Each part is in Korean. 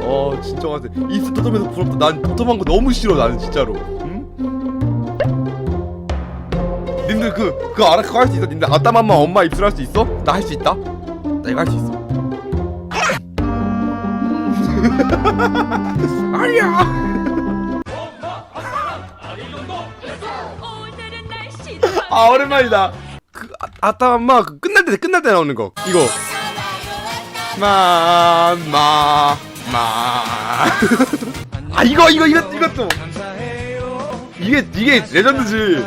어 진짜 같아. 이스 토톰에서 부럽다. 난 토톰한 거 너무 싫어 나는 진짜로. 응? 님들 그 그거 알아? 그거 할 수 있어. 님들 아따맘마 엄마 입술 할 수 있어? 나 할 수 있다? 나 이거 할 수 있어. 아니야! 오늘은 날씨 아 오랜만이다. 그 아, 따맘마 그 끝날 때 끝날 때 나오는 거. 이거. 맘마. 마. 아 이거 이거 이거 이것도 이게 이게 레전드지.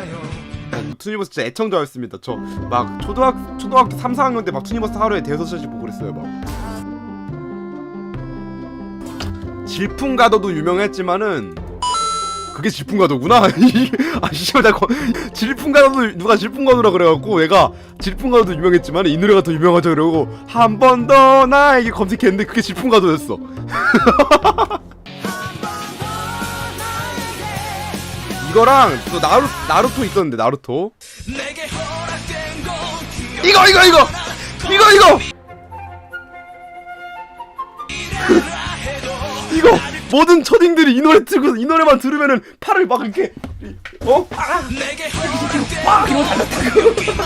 투니버스 진짜 애청자였습니다. 저 막 초등학 초등학교 3, 4학년 때 막 투니버스 하루에 대여섯 시간씩 보고 그랬어요. 막 질풍 가도도 유명했지만은 그게 질풍가도구나. 아 씨발 나 질풍가도 누가 질풍가도라 그래갖고 얘가 질풍가도도 유명했지만 이 노래가 더 유명하죠 그러고 한 번 더 나에게 검색했는데 그게 질풍가도였어. 이거랑 또 나루 나루토 있었는데 나루토. 이거 이거 이거 이거 이거. 모든 초딩들이 이 노래 틀고 이 노래만 들으면은 팔을 막 이렇게 어? 아! 막 이거 달렸다고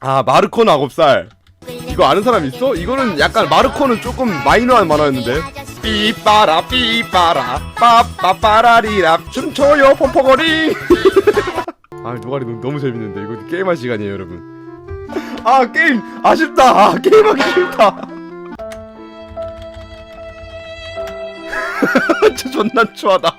아 마르코는 9살. 이거 아는 사람 있어? 이거는 약간 마르코는 조금 마이너한 만화였는데. 삐빠라 삐빠라. 빠빠빠라리라. 춤춰요 퍼퍼거리. 아 노가리 너무 재밌는데. 이거 게임할 시간이에요 여러분. 아 게임 아쉽다. 아 게임하기 싫다. 진짜 존나 추하다.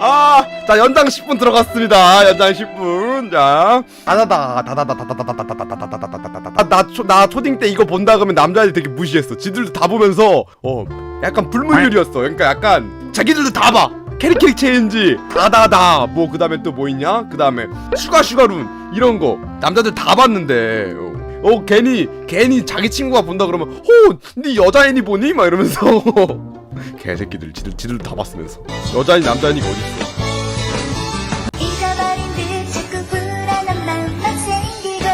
아, 자 연장 10분 들어갔습니다. 연장 10분. 자, 다다다 다다다다다다다다다다다다다다다. 아, 나초나 초딩 때 이거 본다 그러면 남자애들 되게 무시했어. 지들도 다 보면서 어 약간 불문율이었어. 그러니까 약간 자기들도 다 봐. 캐릭캐릭 체인지 다다다 뭐 그다음에 또 뭐 있냐? 그다음에 슈가 슈가룬 이런 거 남자들 다 봤는데 어. 어 괜히 괜히 자기 친구가 본다 그러면 호니 네 여자애니 보니 막 이러면서 개새끼들 지들 지들 다 봤으면서. 여자 애니 남자 애니가 어딨어? 잊어버린 듯 자꾸 불안한 마음만 생기고.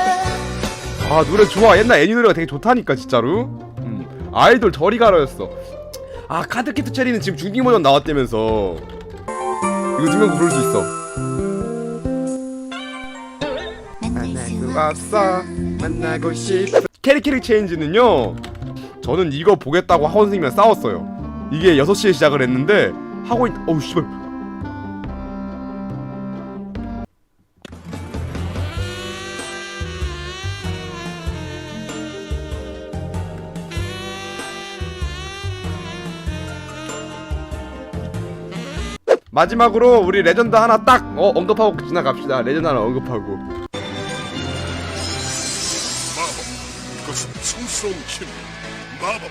아 노래 좋아. 옛날 애니 노래가 되게 좋다니까 진짜로. 음, 아이돌 저리 가라였어. 아 카드캐트 체리는 지금 중딩 버전 나왔다면서. 이거 두명 부를 수 있어. 만날 수 왔어. 만나고 싶어. 캐릭캐릭 체인지는요 저는 이거 보겠다고 학원 선생님이랑 싸웠어요 이게 6시에 시작을 했는데 하고 있... 어우 씨발. 마지막으로 우리 레전드 하나 딱 어, 언급하고 지나갑시다. 레전드 하나 언급하고. 마법 그것은 성스러운 힘. 마법